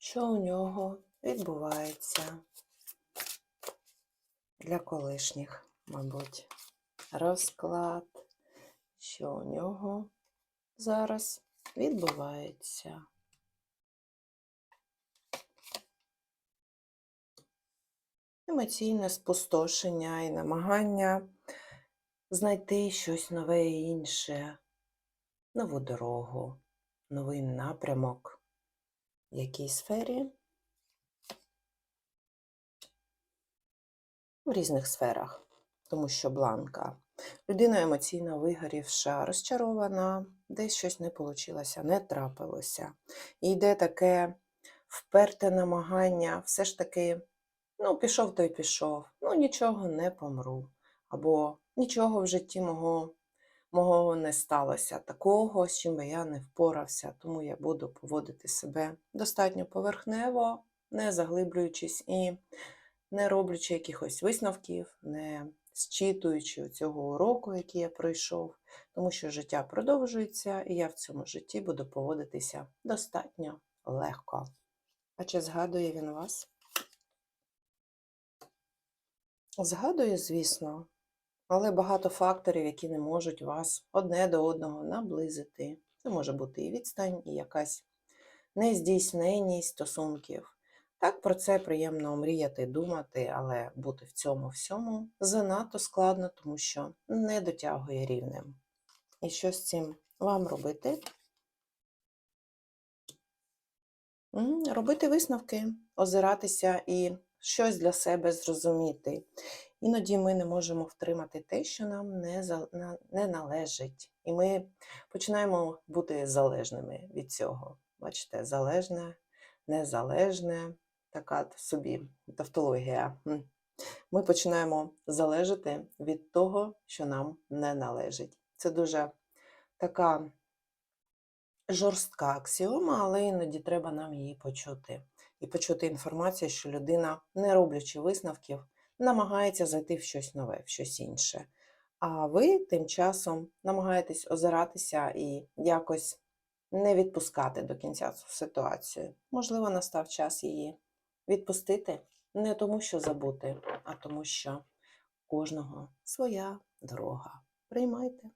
що у нього відбувається для колишніх, мабуть, розклад, що у нього зараз відбувається. Емоційне спустошення і намагання знайти щось нове і інше, нову дорогу, новий напрямок в якій сфері? В різних сферах, тому що бланка. Людина емоційно вигорівша, розчарована, десь щось не вийшло, не трапилося. І йде таке вперте намагання, все ж таки, ну, пішов той пішов, ну нічого не помру. Або нічого в житті мого, мого не сталося, такого, з чим би я не впорався, тому я буду поводити себе достатньо поверхнево, не заглиблюючись і не роблячи якихось висновків, не зчитуючи цього уроку, який я пройшов, тому що життя продовжується, і я в цьому житті буду поводитися достатньо легко. А чи згадує він вас? Згадує, звісно, але багато факторів, які не можуть вас одне до одного наблизити. Це може бути і відстань, і якась нездійсненість стосунків. Так про це приємно мріяти, думати, але бути в цьому всьому занадто складно, тому що не дотягує рівнем. І що з цим вам робити? Робити висновки, озиратися і щось для себе зрозуміти. Іноді ми не можемо втримати те, що нам не, за- не належить. І ми починаємо бути залежними від цього. Бачите, залежне, незалежне, така собі тавтологія. Ми починаємо залежати від того, що нам не належить. Це дуже така жорстка аксіома, але іноді треба нам її почути. І почути інформацію, що людина, не роблячи висновків, намагається зайти в щось нове, в щось інше. А ви тим часом намагаєтесь озиратися і якось не відпускати до кінця цю ситуацію. Можливо, настав час її відпустити не тому, що забути, а тому, що кожного своя дорога. Приймайте.